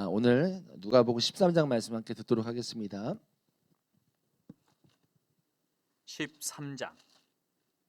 아, 오늘 누가복음 13장 말씀 함께 듣도록 하겠습니다. 13장.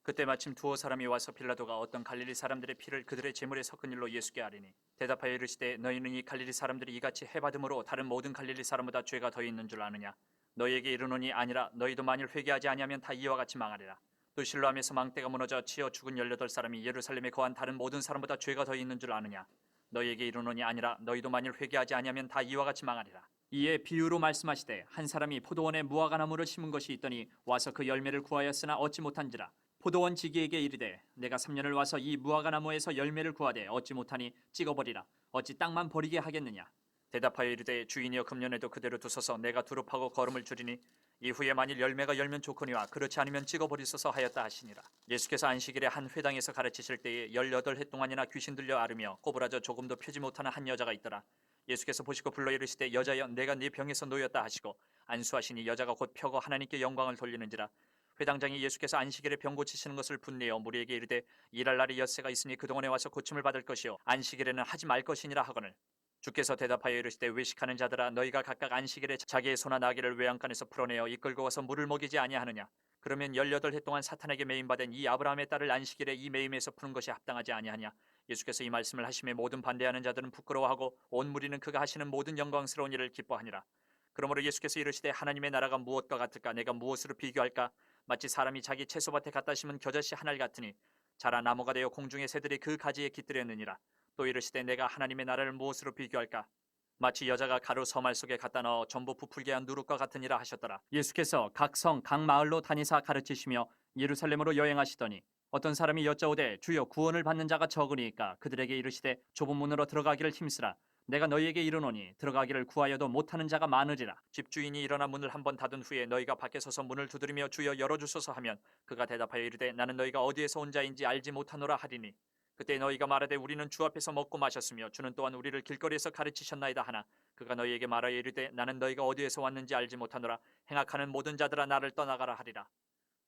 그때 마침 두어 사람이 와서 빌라도가 어떤 갈릴리 사람들의 피를 그들의 제물에 섞은 일로 예수께 아리니 대답하여 이르시되 너희는 이 갈릴리 사람들이 이같이 해받음으로 다른 모든 갈릴리 사람보다 죄가 더 있는 줄 아느냐? 너희에게 이르노니 아니라 너희도 만일 회개하지 아니하면 다 이와 같이 망하리라. 또 실로암에서 망대가 무너져 치어 죽은 열여덟 사람이 예루살렘에 거한 다른 모든 사람보다 죄가 더 있는 줄 아느냐 너희에게 이르노니 아니라 너희도 만일 회개하지 아니하면 다 이와 같이 망하리라. 이에 비유로 말씀하시되 한 사람이 포도원에 무화과 나무를 심은 것이 있더니 와서 그 열매를 구하였으나 얻지 못한지라. 포도원 지기에게 이르되 내가 3년을 와서 이 무화과 나무에서 열매를 구하되 얻지 못하니 찍어버리라. 어찌 땅만 버리게 하겠느냐 대답하여 이르되 주인이여 금년에도 그대로 두소서. 내가 두릅하고 걸음을 줄이니 이후에 만일 열매가 열면 좋거니와 그렇지 않으면 찍어버리소서 하였다 하시니라. 예수께서 안식일에 한 회당에서 가르치실 때에 열여덟 해 동안이나 귀신 들려 앓으며 꼬부라져 조금도 펴지 못하는 한 여자가 있더라. 예수께서 보시고 불러 이르시되 여자여 내가 네 병에서 놓였다 하시고 안수하시니 여자가 곧 펴고 하나님께 영광을 돌리는지라. 회당장이 예수께서 안식일에 병 고치시는 것을 분내어 무리에게 이르되 일할 날이 엿새가 있으니 그동안에 와서 고침을 받을 것이요. 안식일에는 하지 말 것이니라 하거늘 주께서 대답하여 이르시되 외식하는 자들아 너희가 각각 안식일에 자기의 소나 나귀를 외양간에서 풀어내어 이끌고 와서 물을 먹이지 아니하느냐? 그러면 열여덟 해 동안 사탄에게 매임받은 이 아브라함의 딸을 안식일에 이 매임에서 푸는 것이 합당하지 아니하냐? 예수께서 이 말씀을 하심에 모든 반대하는 자들은 부끄러워하고 온 무리는 그가 하시는 모든 영광스러운 일을 기뻐하니라. 그러므로 예수께서 이르시되 하나님의 나라가 무엇과 같을까? 내가 무엇으로 비교할까? 마치 사람이 자기 채소밭에 갖다 심은 겨자씨 하나를 같으니 자라 나무가 되어 공중의 새들이 그 가지에 깃들였느니라 또 이르시되 내가 하나님의 나라를 무엇으로 비교할까? 마치 여자가 가루 서말 속에 갖다 넣어 전부 부풀게 한 누룩과 같으니라 하셨더라. 예수께서 각 성 각 마을로 다니사 가르치시며 예루살렘으로 여행하시더니 어떤 사람이 여짜오되 주여 구원을 받는 자가 적으니까 그들에게 이르시되 좁은 문으로 들어가기를 힘쓰라. 내가 너희에게 이르노니 들어가기를 구하여도 못하는 자가 많으리라. 집주인이 일어나 문을 한 번 닫은 후에 너희가 밖에 서서 문을 두드리며 주여 열어주소서 하면 그가 대답하여 이르되 나는 너희가 어디에서 온 자인지 알지 못하노라 하리니 그때 너희가 말하되 우리는 주 앞에서 먹고 마셨으며 주는 또한 우리를 길거리에서 가르치셨나이다 하나. 그가 너희에게 말하여 이르되 나는 너희가 어디에서 왔는지 알지 못하노라. 행악하는 모든 자들아 나를 떠나가라 하리라.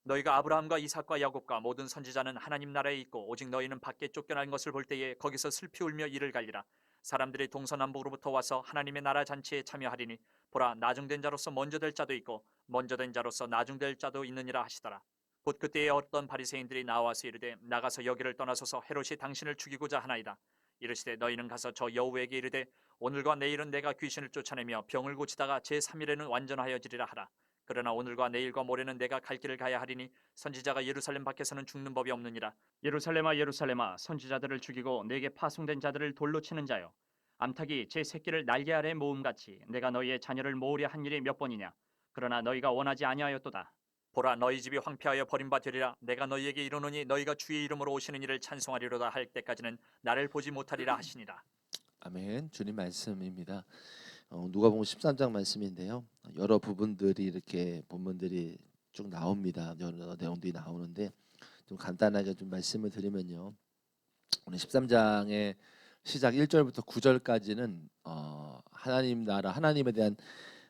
너희가 아브라함과 이삭과 야곱과 모든 선지자는 하나님 나라에 있고 오직 너희는 밖에 쫓겨난 것을 볼 때에 거기서 슬피 울며 이를 갈리라. 사람들이 동서남북으로부터 와서 하나님의 나라 잔치에 참여하리니 보라 나중된 자로서 먼저 될 자도 있고 먼저 된 자로서 나중될 자도 있느니라 하시더라 곧 그때에 어떤 바리새인들이 나와서 이르되 나가서 여기를 떠나소서. 헤롯이 당신을 죽이고자 하나이다. 이르시되 너희는 가서 저 여우에게 이르되 오늘과 내일은 내가 귀신을 쫓아내며 병을 고치다가 제 3일에는 완전하여지리라 하라. 그러나 오늘과 내일과 모레는 내가 갈 길을 가야 하리니 선지자가 예루살렘 밖에서는 죽는 법이 없느니라. 예루살렘아 예루살렘아 선지자들을 죽이고 내게 파송된 자들을 돌로 치는 자여. 암탉이 제 새끼를 날개 아래 모음같이 내가 너희의 자녀를 모으려 한 일이 몇 번이냐? 그러나 너희가 원하지 아니하였도다 보라 너희 집이 황폐하여 버림바 되리라 내가 너희에게 이르노니 너희가 주의 이름으로 오시는 이를 찬송하리로다 할 때까지는 나를 보지 못하리라 하시니라 아멘. 주님 말씀입니다. 어, 누가복음 13장 말씀인데요. 여러 부분들이 이렇게 본문들이 쭉 나옵니다. 여러 내용들이 나오는데 좀 간단하게 좀 말씀을 드리면요. 오늘 13장의 시작 1절부터 9절까지는 어, 하나님 나라 하나님에 대한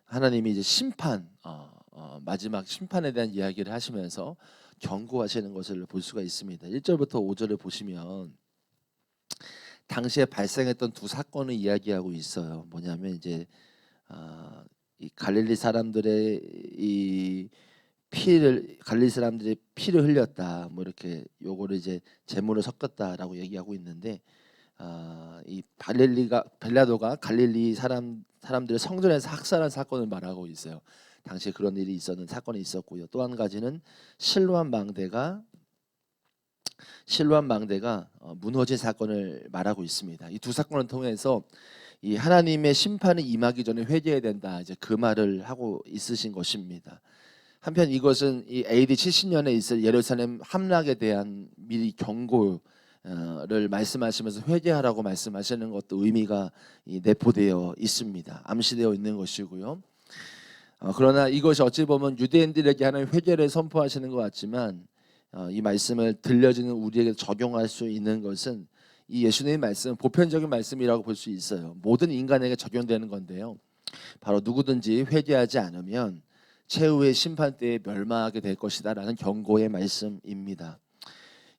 하나님이 이제 심판 어, 어, 마지막 심판에 대한 이야기를 하시면서 경고하시는 것을 볼 수가 있습니다. 1절부터 5절을 보시면 당시에 발생했던 두 사건을 이야기하고 있어요. 뭐냐면 이제 아, 이 갈릴리 사람들의 이 피를 갈릴리 사람들의 피를 흘렸다. 뭐 이렇게 요거를 이제 제물을 섞었다라고 얘기하고 있는데 아, 이 발렐리가 벨라도가 갈릴리 사람 사람들을 성전에서 학살한 사건을 말하고 있어요. 당시에 그런 일이 있었는 사건이 있었고요. 또 한 가지는 실로암 망대가 실로암 망대가 어, 무너진 사건을 말하고 있습니다. 이 두 사건을 통해서 이 하나님의 심판이 임하기 전에 회개해야 된다. 이제 그 말을 하고 있으신 것입니다. 한편 이것은 이 AD 70년에 있을 예루살렘 함락에 대한 미리 경고를 말씀하시면서 회개하라고 말씀하시는 것도 의미가 이 내포되어 있습니다. 암시되어 있는 것이고요. 어, 그러나 이것이 어찌 보면 유대인들에게 하는 회개를 선포하시는 것 같지만 어, 이 말씀을 들려지는 우리에게 적용할 수 있는 것은 이 예수님의 말씀 보편적인 말씀이라고 볼 수 있어요. 모든 인간에게 적용되는 건데요. 바로 누구든지 회개하지 않으면 최후의 심판 때에 멸망하게 될 것이다라는 경고의 말씀입니다.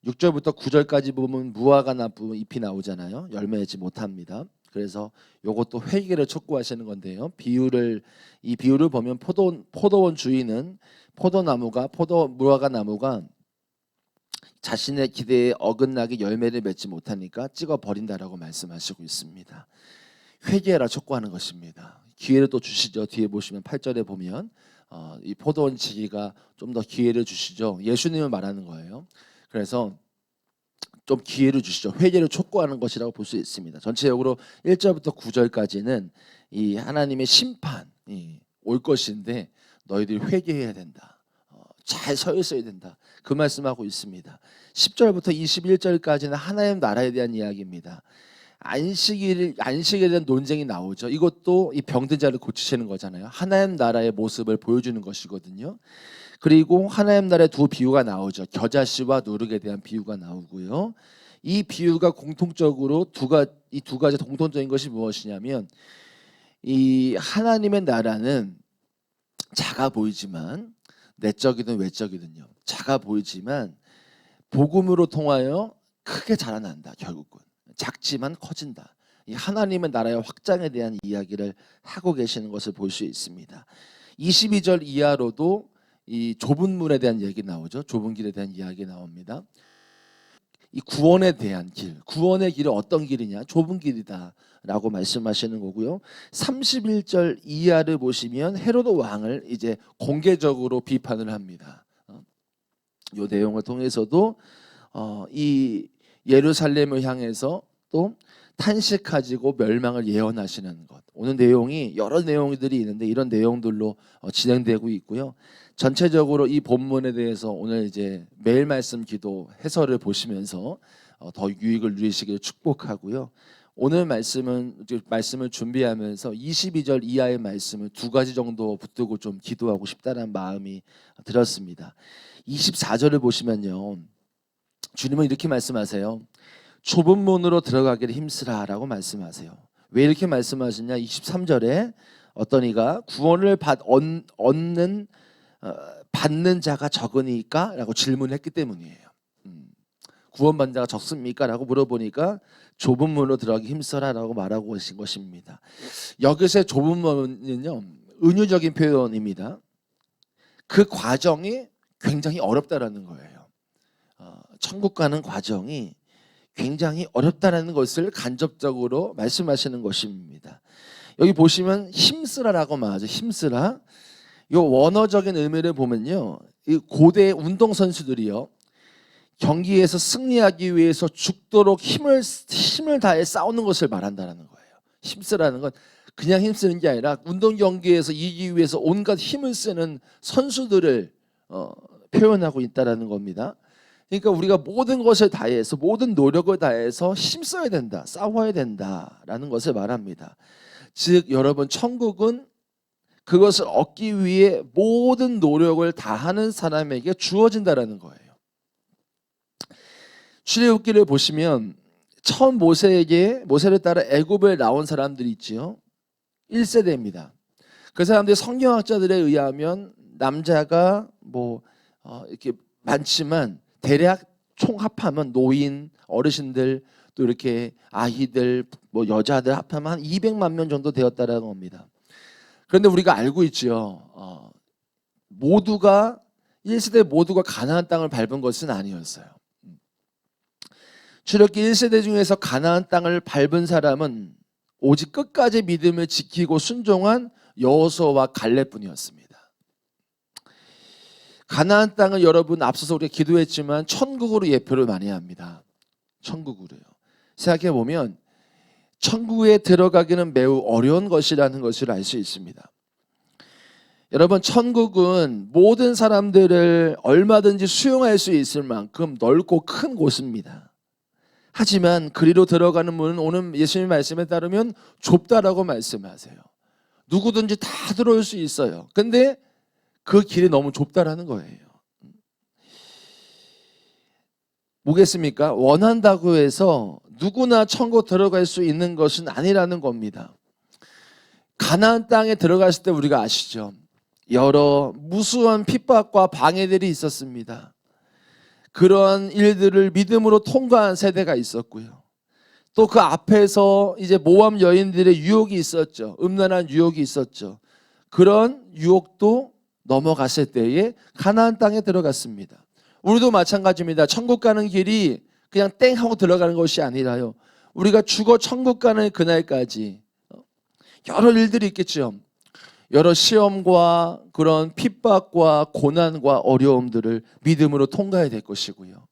6절부터 9절까지 보면 무화과 나무 잎이 나오잖아요. 열매지 못합니다. 그래서 요것도 회개를 촉구하시는 건데요. 비유를 이 비유를 보면 포도 포도원 주인은 포도나무가 포도 무화과 나무가 자신의 기대에 어긋나게 열매를 맺지 못하니까 찍어 버린다라고 말씀하시고 있습니다. 회개라 촉구하는 것입니다. 기회를 또 주시죠. 뒤에 보시면 8절에 보면 어, 이 포도원 지기가 좀 더 기회를 주시죠. 예수님을 말하는 거예요. 그래서 좀 기회를 주시죠. 회개를 촉구하는 것이라고 볼 수 있습니다. 전체적으로 1절부터 9절까지는 이 하나님의 심판이 올 것인데 너희들이 회개해야 된다. 어, 잘서 있어야 된다. 그 말씀하고 있습니다. 10절부터 21절까지는 하나님 나라에 대한 이야기입니다. 안식일 안식에 대한 논쟁이 나오죠. 이것도 이 병든 자를 고치시는 거잖아요. 하나님 나라의 모습을 보여주는 것이거든요. 그리고 하나님 나라의 두 비유가 나오죠. 겨자씨와 누룩에 대한 비유가 나오고요. 이 비유가 공통적으로 두가 이 두 가지 공통적인 것이 무엇이냐면 이 하나님의 나라는 작아 보이지만 내적이든 외적이든요. 작아 보이지만 복음으로 통하여 크게 자라난다. 결국은 작지만 커진다. 이 하나님의 나라의 확장에 대한 이야기를 하고 계시는 것을 볼 수 있습니다. 22절 이하로도 이 좁은 문에 대한 얘기 나오죠. 좁은 길에 대한 이야기 나옵니다. 이 구원에 대한 길, 구원의 길은 어떤 길이냐? 좁은 길이다라고 말씀하시는 거고요. 31절 이하를 보시면 헤로드 왕을 이제 공개적으로 비판을 합니다. 어, 이 내용을 통해서도 어, 이 예루살렘을 향해서 또 탄식하지고 멸망을 예언하시는 것. 오늘 내용이 여러 내용들이 있는데 이런 내용들로 어, 진행되고 있고요. 전체적으로 이 본문에 대해서 오늘 이제 매일 말씀 기도 해설을 보시면서 어, 더 유익을 누리시길 축복하고요. 오늘 말씀은 말씀을 준비하면서 22절 이하의 말씀을 두 가지 정도 붙들고 좀 기도하고 싶다는 마음이 들었습니다. 24절을 보시면요. 주님은 이렇게 말씀하세요. 좁은 문으로 들어가기를 힘쓰라라고 말씀하세요. 왜 이렇게 말씀하시냐? 23절에 어떤 이가 구원을 받 얻, 얻는 어, 받는 자가 적으니까라고 질문했기 때문이에요. 음, 구원받는 자가 적습니까?라고 물어보니까 좁은 문으로 들어가기 힘써라라고 말하고 계신 것입니다. 여기서의 좁은 문은요 은유적인 표현입니다. 그 과정이 굉장히 어렵다라는 거예요. 어, 천국 가는 과정이 굉장히 어렵다라는 것을 간접적으로 말씀하시는 것입니다. 여기 보시면 힘쓰라라고 말하죠. 힘쓰라. 이 원어적인 의미를 보면요, 이 고대 운동 선수들이요 경기에서 승리하기 위해서 죽도록 힘을 힘을 다해 싸우는 것을 말한다라는 거예요. 힘쓰라는 건 그냥 힘쓰는 게 아니라 운동 경기에서 이기기 위해서 온갖 힘을 쓰는 선수들을 어, 표현하고 있다라는 겁니다. 그러니까 우리가 모든 것을 다해서 모든 노력을 다해서 힘써야 된다, 싸워야 된다라는 것을 말합니다. 즉 여러분 천국은 그것을 얻기 위해 모든 노력을 다하는 사람에게 주어진다라는 거예요. 출애굽기를 보시면 처음 모세에게 모세를 따라 애굽을 나온 사람들이 있지요. 1세대입니다. 그 사람들이 성경학자들에 의하면 남자가 뭐 어, 이렇게 많지만 대략 총합하면 노인, 어르신들 또 이렇게 아이들, 뭐 여자들 합하면 한 200만 명 정도 되었다라는 겁니다. 그런데 우리가 알고 있죠. 어, 모두가 1세대 모두가 가나안 땅을 밟은 것은 아니었어요. 출애굽기 1세대 중에서 가나안 땅을 밟은 사람은 오직 끝까지 믿음을 지키고 순종한 여호수아와 갈렙뿐이었습니다. 가나안 땅은 여러분 앞서서 우리가 기도했지만 천국으로 예표를 많이 합니다. 천국으로요. 생각해 보면 천국에 들어가기는 매우 어려운 것이라는 것을 알 수 있습니다. 여러분 천국은 모든 사람들을 얼마든지 수용할 수 있을 만큼 넓고 큰 곳입니다. 하지만 그리로 들어가는 문은 오늘 예수님 말씀에 따르면 좁다라고 말씀하세요. 누구든지 다 들어올 수 있어요. 근데 그 길이 너무 좁다라는 거예요. 뭐겠습니까? 원한다고 해서 누구나 천국 들어갈 수 있는 것은 아니라는 겁니다. 가나안 땅에 들어갔을 때 우리가 아시죠? 여러 무수한 핍박과 방해들이 있었습니다. 그러한 일들을 믿음으로 통과한 세대가 있었고요. 또 그 앞에서 이제 모함 여인들의 유혹이 있었죠. 음란한 유혹이 있었죠. 그런 유혹도 넘어갔을 때에 가나안 땅에 들어갔습니다. 우리도 마찬가지입니다. 천국 가는 길이 그냥 땡 하고 들어가는 것이 아니라요. 우리가 죽어 천국 가는 그날까지 여러 일들이 있겠죠. 여러 시험과 그런 핍박과 고난과 어려움들을 믿음으로 통과해야 될 것이고요.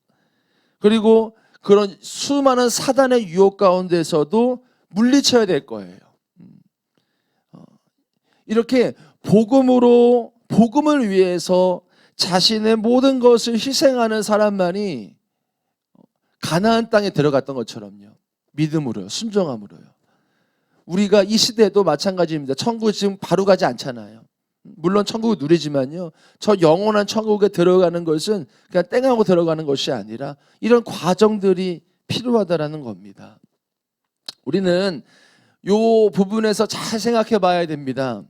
그리고 그런 수많은 사단의 유혹 가운데서도 물리쳐야 될 거예요. 음. 어, 이렇게 복음으로 복음을 위해서 자신의 모든 것을 희생하는 사람만이 가나안 땅에 들어갔던 것처럼요. 믿음으로요. 순종함으로요. 우리가 이 시대도 마찬가지입니다. 천국 지금 바로 가지 않잖아요. 물론 천국을 누리지만요. 저 영원한 천국에 들어가는 것은 그냥 땡하고 들어가는 것이 아니라 이런 과정들이 필요하다라는 겁니다. 우리는 요 부분에서 잘 생각해 봐야 됩니다.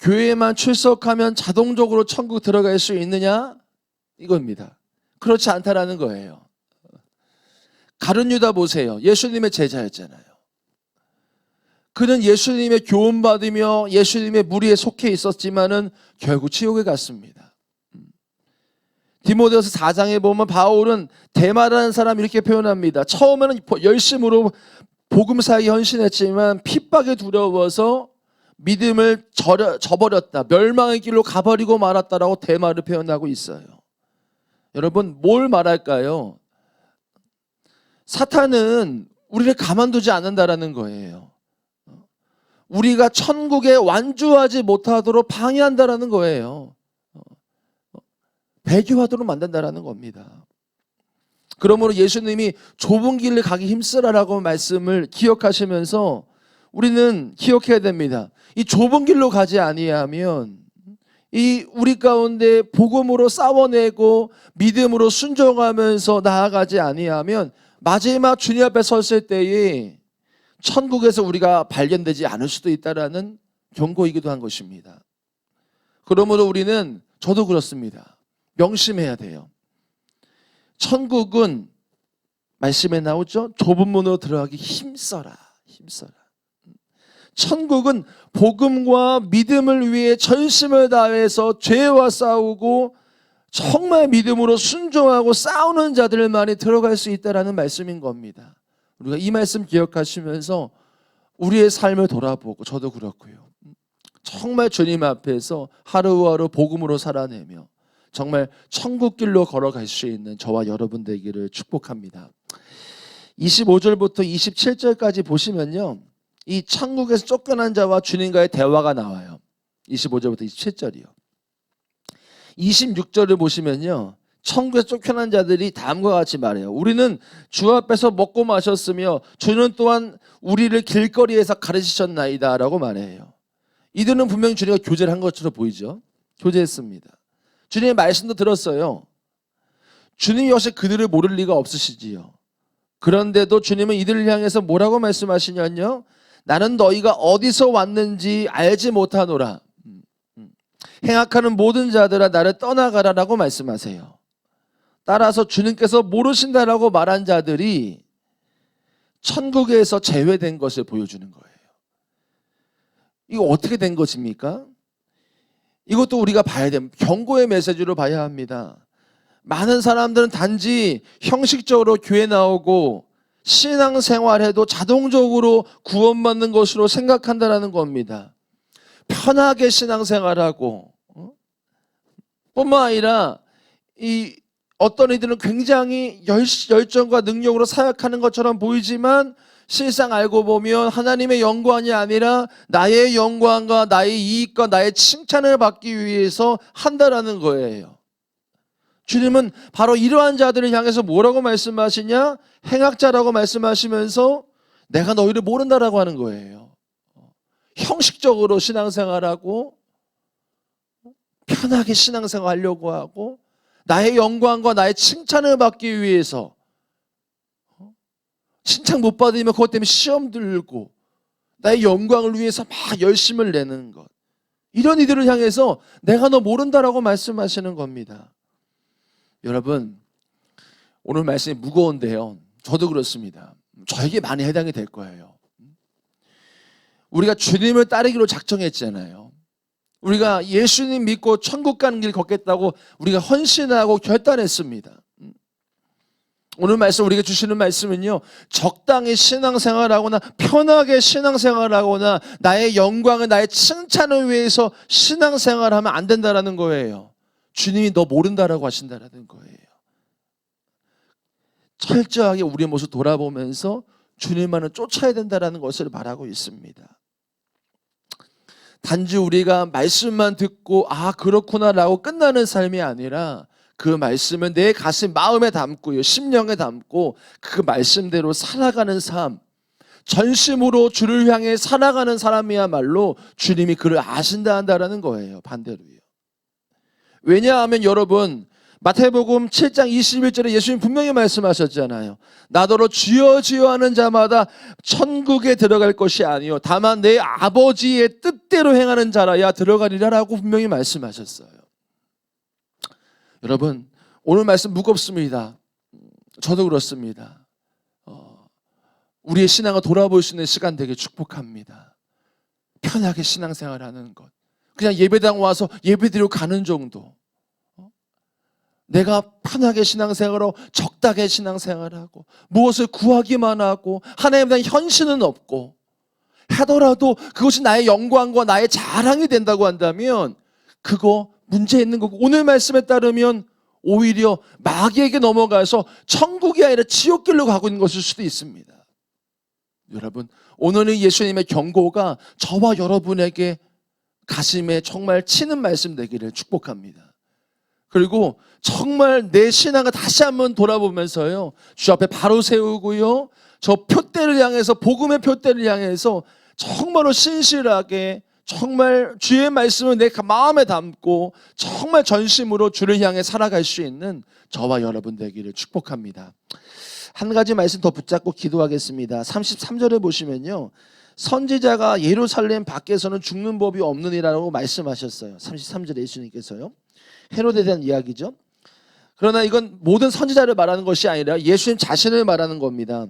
교회에만 출석하면 자동적으로 천국 들어갈 수 있느냐? 이겁니다. 그렇지 않다라는 거예요. 가룟 유다 보세요. 예수님의 제자였잖아요. 그는 예수님의 교훈 받으며 예수님의 무리에 속해 있었지만은 결국 지옥에 갔습니다. 음. 디모데후서 4장에 보면 바울은 대마라는 사람 이렇게 표현합니다. 처음에는 열심으로 복음사에 헌신했지만 핍박에 두려워서 믿음을 저려, 저버렸다. 멸망의 길로 가버리고 말았다라고 대마를 표현하고 있어요. 여러분 뭘 말할까요? 사탄은 우리를 가만두지 않는다라는 거예요. 우리가 천국에 완주하지 못하도록 방해한다라는 거예요. 배교하도록 만든다라는 겁니다. 그러므로 예수님이 좁은 길을 가기 힘쓰라라고 말씀을 기억하시면서 우리는 기억해야 됩니다. 이 좁은 길로 가지 아니하면 이 우리 가운데 복음으로 싸워내고 믿음으로 순종하면서 나아가지 아니하면 마지막 주님 앞에 섰을 때에 천국에서 우리가 발견되지 않을 수도 있다라는 경고이기도 한 것입니다. 그러므로 우리는 저도 그렇습니다. 명심해야 돼요. 천국은 말씀에 나오죠. 좁은 문으로 들어가기 힘써라. 힘써라. 천국은 복음과 믿음을 위해 전심을 다해서 죄와 싸우고 정말 믿음으로 순종하고 싸우는 자들만이 들어갈 수 있다라는 말씀인 겁니다. 우리가 이 말씀 기억하시면서 우리의 삶을 돌아보고 저도 그렇고요. 정말 주님 앞에서 하루하루 복음으로 살아내며 정말 천국 길로 걸어갈 수 있는 저와 여러분 되기를 축복합니다. 25절부터 27절까지 보시면요. 이 천국에서 쫓겨난 자와 주님과의 대화가 나와요. 25절부터 27절이요. 26절을 보시면요. 천국에 쫓겨난 자들이 다음과 같이 말해요. 우리는 주 앞에서 먹고 마셨으며 주는 또한 우리를 길거리에서 가르치셨나이다 라고 말해요. 이들은 분명히 주님과 교제를 한 것처럼 보이죠. 교제했습니다. 주님의 말씀도 들었어요. 주님 역시 그들을 모를 리가 없으시지요. 그런데도 주님은 이들을 향해서 뭐라고 말씀하시냐뇨? 나는 너희가 어디서 왔는지 알지 못하노라. 음, 음. 행악하는 모든 자들아 나를 떠나가라라고 말씀하세요. 따라서 주님께서 모르신다라고 말한 자들이 천국에서 제외된 것을 보여주는 거예요. 이거 어떻게 된 것입니까? 이것도 우리가 봐야 됩니다. 경고의 메시지로 봐야 합니다. 많은 사람들은 단지 형식적으로 교회 나오고 신앙생활해도 자동적으로 구원받는 것으로 생각한다라는 겁니다. 편하게 신앙생활하고 어? 뿐만 아니라 이 어떤 이들은 굉장히 열, 열정과 능력으로 사역하는 것처럼 보이지만 실상 알고 보면 하나님의 영광이 아니라 나의 영광과 나의 이익과 나의 칭찬을 받기 위해서 한다라는 거예요. 주님은 바로 이러한 자들을 향해서 뭐라고 말씀하시냐? 행악자라고 말씀하시면서 내가 너희를 모른다라고 하는 거예요. 형식적으로 신앙생활하고 편하게 신앙생활 하려고 하고 나의 영광과 나의 칭찬을 받기 위해서 칭찬 못 받으면 그것 때문에 시험 들고 나의 영광을 위해서 막 열심을 내는 것. 이런 이들을 향해서 내가 너 모른다라고 말씀하시는 겁니다. 여러분, 오늘 말씀이 무거운데요. 저도 그렇습니다. 저에게 많이 해당이 될 거예요. 우리가 주님을 따르기로 작정했잖아요. 우리가 예수님 믿고 천국 가는 길 걷겠다고 우리가 헌신하고 결단했습니다. 오늘 말씀 우리가 주시는 말씀은요. 적당히 신앙생활하거나 편하게 신앙생활하거나 나의 영광을 나의 칭찬을 위해서 신앙생활하면 안 된다라는 거예요. 주님이 너 모른다라고 하신다라는 거예요. 철저하게 우리의 모습 돌아보면서 주님만을 쫓아야 된다라는 것을 말하고 있습니다. 단지 우리가 말씀만 듣고 아 그렇구나라고 끝나는 삶이 아니라 그 말씀은 내 가슴 마음에 담고요. 심령에 담고 그 말씀대로 살아가는 삶. 전심으로 주를 향해 살아가는 사람이야말로 주님이 그를 아신다 한다라는 거예요 반대로요. 왜냐하면 여러분 마태복음 7장 21절에 예수님 분명히 말씀하셨잖아요. 나더러 주여 주여 하는 자마다 천국에 들어갈 것이 아니요 다만 내 아버지의 뜻대로 행하는 자라야 들어가리라라고 분명히 말씀하셨어요. 여러분 오늘 말씀 무겁습니다. 저도 그렇습니다. 어, 우리의 신앙을 돌아볼 수 있는 시간 되게 축복합니다. 편하게 신앙생활하는 것. 그냥 예배당 와서 예배드리고 가는 정도. 내가 편하게 신앙생활하고 적당히 신앙생활하고 무엇을 구하기만 하고 하나님에 대한 현실은 없고 하더라도 그것이 나의 영광과 나의 자랑이 된다고 한다면 그거 문제 있는 거고 오늘 말씀에 따르면 오히려 마귀에게 넘어가서 천국이 아니라 지옥길로 가고 있는 것일 수도 있습니다. 여러분 오늘은 예수님의 경고가 저와 여러분에게 가슴에 정말 치는 말씀 되기를 축복합니다. 그리고 정말 내 신앙을 다시 한번 돌아보면서요. 주 앞에 바로 세우고요. 저 표대를 향해서 복음의 표대를 향해서 정말로 신실하게 정말 주의 말씀을 내 마음에 담고 정말 전심으로 주를 향해 살아갈 수 있는 저와 여러분 되기를 축복합니다. 한 가지 말씀 더 붙잡고 기도하겠습니다. 33절에 보시면요. 선지자가 예루살렘 밖에서는 죽는 법이 없느니라고 말씀하셨어요. 33절에 예수님께서요. 헤로드에 대한 이야기죠. 그러나 이건 모든 선지자를 말하는 것이 아니라 예수님 자신을 말하는 겁니다.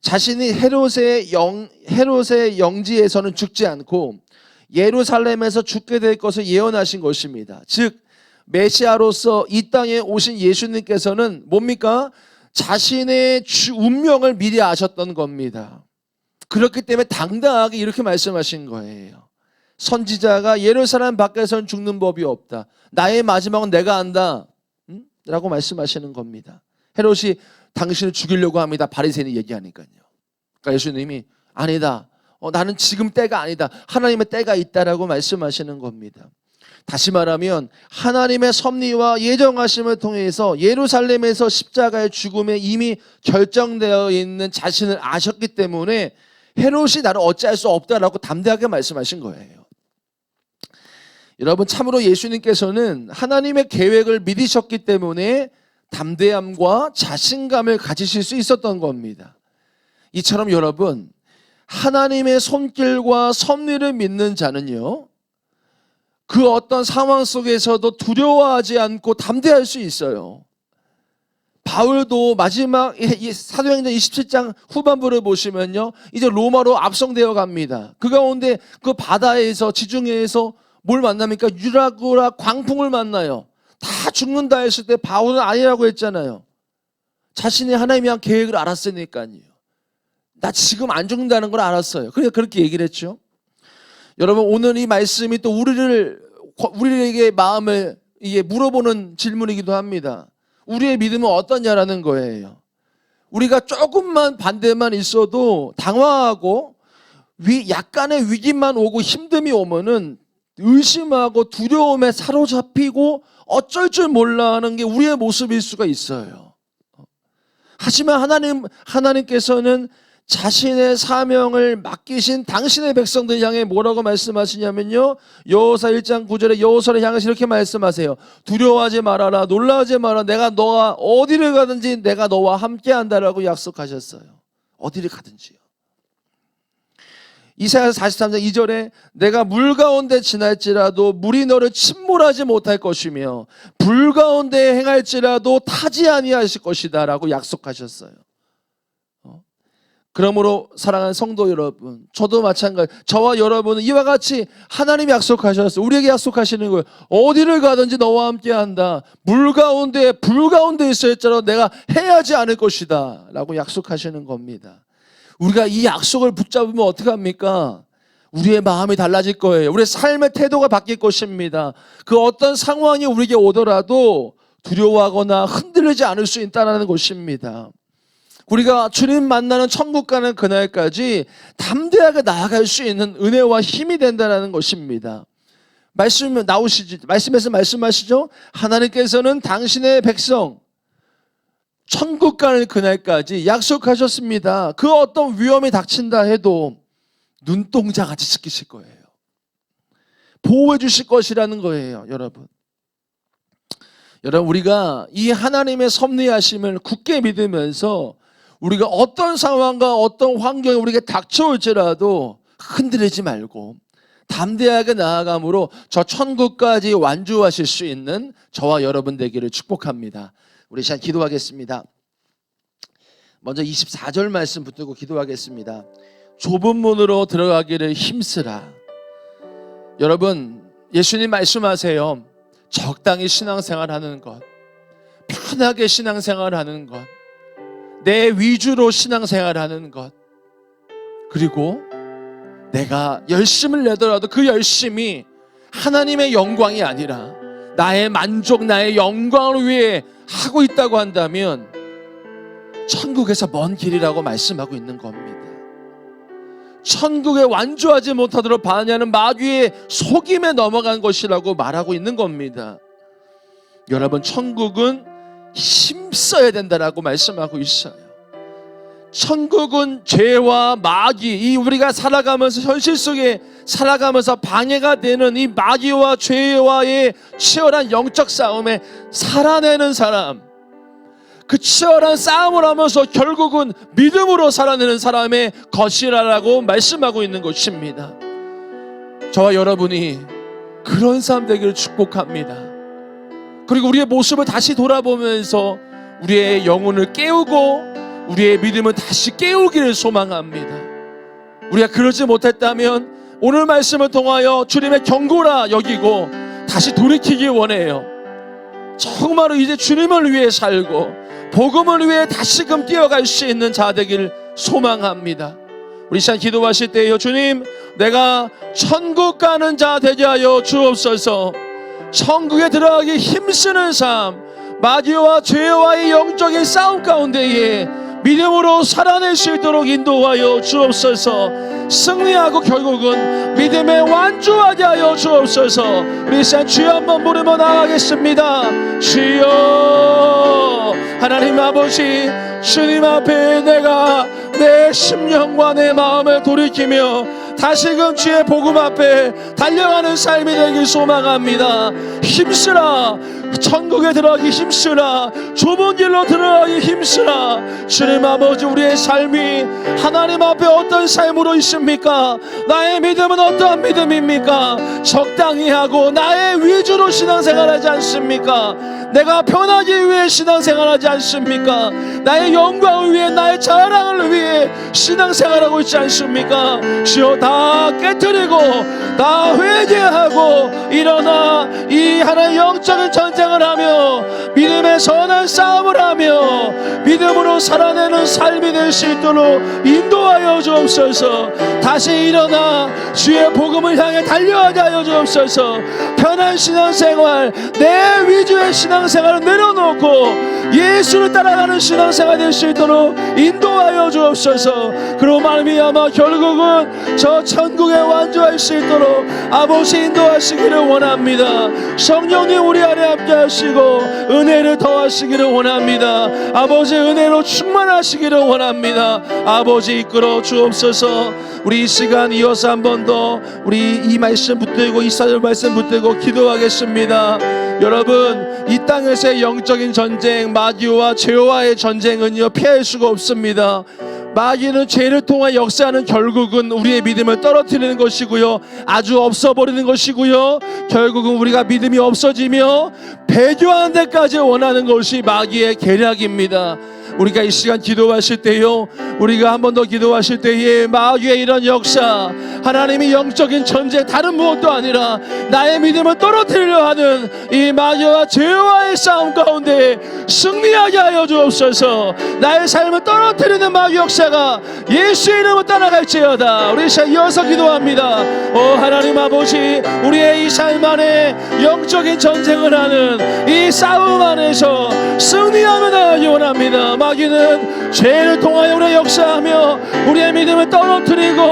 자신이 헤롯의 영 헤롯의 영지에서는 죽지 않고 예루살렘에서 죽게 될 것을 예언하신 것입니다. 즉 메시아로서 이 땅에 오신 예수님께서는 뭡니까? 자신의 주- 운명을 미리 아셨던 겁니다. 그렇기 때문에 당당하게 이렇게 말씀하신 거예요. 선지자가 예루살렘 밖에서는 죽는 법이 없다. 나의 마지막은 내가 안다. 음? 라고 말씀하시는 겁니다. 헤롯이 당신을 죽이려고 합니다. 바리새인이 얘기하니까요. 그러니까 예수님이 아니다. 어, 나는 지금 때가 아니다. 하나님의 때가 있다라고 말씀하시는 겁니다. 다시 말하면 하나님의 섭리와 예정하심을 통해서 예루살렘에서 십자가의 죽음에 이미 결정되어 있는 자신을 아셨기 때문에 헤롯이 나를 어찌할 수 없다라고 담대하게 말씀하신 거예요. 여러분 참으로 예수님께서는 하나님의 계획을 믿으셨기 때문에 담대함과 자신감을 가지실 수 있었던 겁니다. 이처럼 여러분 하나님의 손길과 섭리를 믿는 자는요. 그 어떤 상황 속에서도 두려워하지 않고 담대할 수 있어요. 바울도 마지막 이 사도행전 27장 후반부를 보시면요. 이제 로마로 압송되어 갑니다. 그 가운데 그 바다에서 지중해에서 뭘 만납니까? 유라구라 광풍을 만나요. 다 죽는다 했을 때 바울은 아니라고 했잖아요. 자신이 하나님이 한 계획을 알았으니까요. 나 지금 안 죽는다는 걸 알았어요. 그래서 그렇게 얘기를 했죠. 여러분 오늘 이 말씀이 또 우리를 우리에게 마음을 이게 물어보는 질문이기도 합니다. 우리의 믿음은 어떠냐라는 거예요. 우리가 조금만 반대만 있어도 당황하고 위 약간의 위기만 오고 힘듦이 오면은 의심하고 두려움에 사로잡히고 어쩔 줄 몰라 하는 게 우리의 모습일 수가 있어요. 하지만 하나님 하나님께서는 자신의 사명을 맡기신 당신의 백성들 향해 뭐라고 말씀하시냐면요. 여호사 1장 9절에 여호사를 향해서 이렇게 말씀하세요. 두려워하지 말아라. 놀라지 마라. 내가 너와 어디를 가든지 내가 너와 함께 한다라고 약속하셨어요. 어디를 가든지요. 이사야서 43장 2절에 내가 물 가운데 지날지라도 물이 너를 침몰하지 못할 것이며 불 가운데 행할지라도 타지 아니하실 것이다라고 약속하셨어요. 그러므로 사랑하는 성도 여러분, 저도 마찬가지. 저와 여러분은 이와 같이 하나님이 약속하셨어요. 우리에게 약속하시는 거예요. 어디를 가든지 너와 함께 한다. 물 가운데 불 가운데 있을지라도 내가 해야지 않을 것이다 라고 약속하시는 겁니다. 우리가 이 약속을 붙잡으면 어떻게 합니까? 우리의 마음이 달라질 거예요. 우리의 삶의 태도가 바뀔 것입니다. 그 어떤 상황이 우리에게 오더라도 두려워하거나 흔들리지 않을 수 있다는 것입니다. 우리가 주님 만나는 천국 가는 그날까지 담대하게 나아갈 수 있는 은혜와 힘이 된다는 것입니다. 말씀 나오시지 말씀에서 말씀하시죠. 하나님께서는 당신의 백성 천국 가는 그날까지 약속하셨습니다. 그 어떤 위험이 닥친다 해도 눈동자 같이 지키실 거예요. 보호해 주실 것이라는 거예요, 여러분. 여러분 우리가 이 하나님의 섭리하심을 굳게 믿으면서 우리가 어떤 상황과 어떤 환경이 우리에게 닥쳐올지라도 흔들리지 말고 담대하게 나아감으로 저 천국까지 완주하실 수 있는 저와 여러분 되기를 축복합니다. 우리 시간 기도하겠습니다. 먼저 24절 말씀 붙들고 기도하겠습니다. 좁은 문으로 들어가기를 힘쓰라. 여러분, 예수님 말씀하세요. 적당히 신앙생활 하는 것, 편하게 신앙생활 하는 것, 내 위주로 신앙생활 하는 것, 그리고 내가 열심을 내더라도 그 열심이 하나님의 영광이 아니라 나의 만족, 나의 영광을 위해 하고 있다고 한다면 천국에서 먼 길이라고 말씀하고 있는 겁니다. 천국에 완주하지 못하도록 반하는 마귀의 속임에 넘어간 것이라고 말하고 있는 겁니다. 여러분, 천국은 힘써야 된다라고 말씀하고 있어요. 천국은 죄와 마귀, 이 우리가 살아가면서 현실 속에 살아가면서 방해가 되는 이 마귀와 죄와의 치열한 영적 싸움에 살아내는 사람, 그 치열한 싸움을 하면서 결국은 믿음으로 살아내는 사람의 것이라고 말씀하고 있는 것입니다. 저와 여러분이 그런 사람 되기를 축복합니다. 그리고 우리의 모습을 다시 돌아보면서 우리의 영혼을 깨우고 우리의 믿음을 다시 깨우기를 소망합니다. 우리가 그러지 못했다면 오늘 말씀을 통하여 주님의 경고라 여기고 다시 돌이키기 원해요. 정말로 이제 주님을 위해 살고 복음을 위해 다시금 뛰어갈 수 있는 자 되길 소망합니다. 우리 시간 기도하실 때요 주님 내가 천국 가는 자 되게 하여 주옵소서 천국에 들어가기 힘쓰는 삶 마귀와 죄와의 영적인 싸움 가운데에 믿음으로 살아낼 수 있도록 인도하여 주옵소서. 승리하고 결국은 믿음에 완주하게 하여 주옵소서. 우리 시간 주여 한번 부르며 나가겠습니다. 주여 하나님 아버지 주님 앞에 내가 내 심령과 내 마음을 돌이키며 다시금 주의 복음 앞에 달려가는 삶이 되길 소망합니다. 힘쓰라. 천국에 들어가기 힘쓰라. 좁은 길로 들어가기 힘쓰라. 주님 아버지 우리의 삶이 하나님 앞에 어떤 삶으로 있습니까? 나의 믿음은 어떠한 믿음입니까? 적당히 하고 나의 위주로 신앙생활하지 않습니까 내가 편하기 위해 신앙생활하지 않습니까? 나의 영광을 위해 나의 자랑을 위해 신앙생활하고 있지 않습니까? 주여 다 깨뜨리고 다 회개하고 일어나 이 하나의 영적인 전쟁을 하며 믿음의 선한 싸움을 하며 믿음으로 살아내는 삶이 될 수 있도록 인도하여 주옵소서. 다시 일어나 주의 복음을 향해 달려가게 하여 주옵소서. 편한 신앙생활 내 위주의 신앙 생활을 내려놓고 예수를 따라가는 신앙생활 될 수 있도록 인도하여 주옵소서. 그로 말미암아 결국은 저 천국에 완주할 수 있도록 아버지 인도하시기를 원합니다. 성령님 우리 안에 함께 하시고 은혜를 더하시기를 원합니다. 아버지 은혜로 충만하시기를 원합니다. 아버지 이끌어 주옵소서. 우리 이 시간 이어서 한 번 더 우리 이 말씀 붙들고 이 사절 말씀 붙들고 기도하겠습니다 여러분 이 땅에서의 영적인 전쟁 마귀와 죄와의 전쟁은요 피할 수가 없습니다 마귀는 죄를 통해 역사하는 결국은 우리의 믿음을 떨어뜨리는 것이고요. 아주 없어버리는 것이고요. 결국은 우리가 믿음이 없어지며 배교하는 데까지 원하는 것이 마귀의 계략입니다. 우리가 이 시간 기도하실 때요 우리가 한 번 더 기도하실 때에 마귀의 이런 역사 하나님이 영적인 전쟁 다른 무엇도 아니라 나의 믿음을 떨어뜨리려 하는 이 마귀와 죄와의 싸움 가운데 승리하게 하여 주옵소서. 나의 삶을 떨어뜨리는 마귀 역사가 예수 이름으로 떠나갈지어다. 우리 이어서 기도합니다. 오 하나님 아버지 우리의 이 삶 안에 영적인 전쟁을 하는 이 싸움 안에서 승리하며 나가기 원합니다. 마귀는 죄를 통하여 우리의 역사하며 우리의 믿음을 떨어뜨리고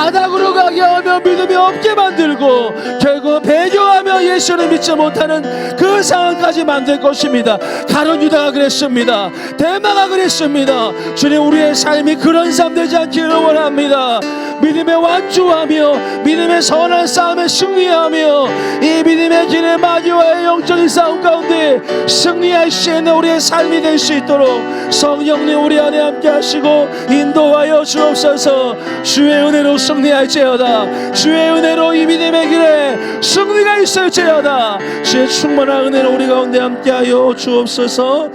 바닥으로 가게 하며 믿음이 없게 만들고 결국 배교하며 예수를 믿지 못하는 그 상황까지 만들 것입니다. 가론 유다가 그랬습니다. 대마가 그랬습니다. 주님 우리의 삶이 그런 삶 되지 않기를 원합니다. 믿음에 완주하며 믿음의 선한 싸움에 승리하며 이 믿음의 길의 마귀와의 영적인 싸움 가운데 승리할 수 있는 우리의 삶이 될 수 있도록 성령님 우리 안에 함께 하시고 인도하여 주옵소서. 주의 은혜로 승리할지어다. 주의 은혜로 이 믿음의 길에 승리가 있을지어다. 주의 충만한 은혜로 우리 가운데 함께하여 주옵소서.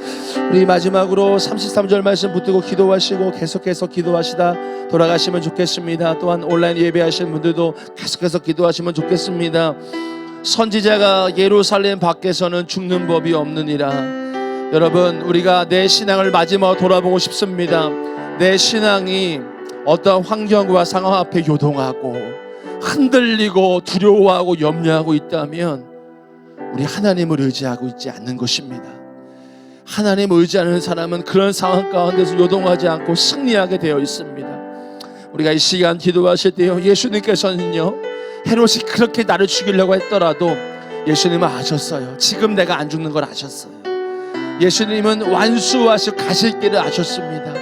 우리 마지막으로 33절 말씀 붙들고 기도하시고 계속해서 기도하시다 돌아가시면 좋겠습니다. 또한 온라인 예배하시는 분들도 계속해서 기도하시면 좋겠습니다. 선지자가 예루살렘 밖에서는 죽는 법이 없느니라. 여러분 우리가 내 신앙을 마지막으로 돌아보고 싶습니다. 내 신앙이 어떤 환경과 상황 앞에 요동하고 흔들리고 두려워하고 염려하고 있다면 우리 하나님을 의지하고 있지 않는 것입니다. 하나님을 의지하는 사람은 그런 상황 가운데서 요동하지 않고 승리하게 되어 있습니다. 우리가 이 시간 기도하실 때요 예수님께서는요 헤롯이 그렇게 나를 죽이려고 했더라도 예수님은 아셨어요. 지금 내가 안 죽는 걸 아셨어요. 예수님은 완수하시고 가실 길을 아셨습니다.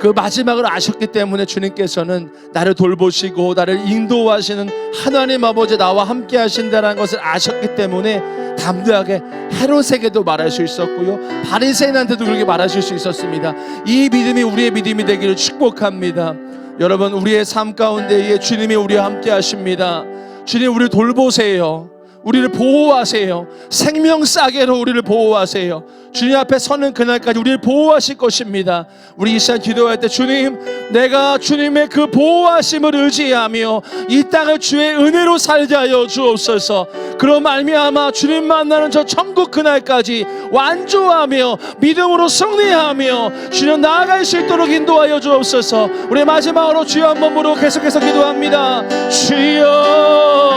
그 마지막을 아셨기 때문에 주님께서는 나를 돌보시고 나를 인도하시는 하나님 아버지 나와 함께 하신다는 것을 아셨기 때문에 담대하게 헤롯에게도 말할 수 있었고요. 바리새인한테도 그렇게 말하실 수 있었습니다. 이 믿음이 우리의 믿음이 되기를 축복합니다. 여러분 우리의 삶 가운데에 주님이 우리와 함께 하십니다. 주님 우리를 돌보세요. 우리를 보호하세요. 생명 싸게로 우리를 보호하세요. 주님 앞에 서는 그날까지 우리를 보호하실 것입니다. 우리 이 시간 기도할 때 주님, 내가 주님의 그 보호하심을 의지하며 이 땅을 주의 은혜로 살게 하여 주옵소서. 그럼 말미암아 주님 만나는 저 천국 그날까지 완주하며 믿음으로 승리하며 주님 나아갈 수 있도록 인도하여 주옵소서. 우리 마지막으로 주여 한번 부르고 계속해서 기도합니다. 주여.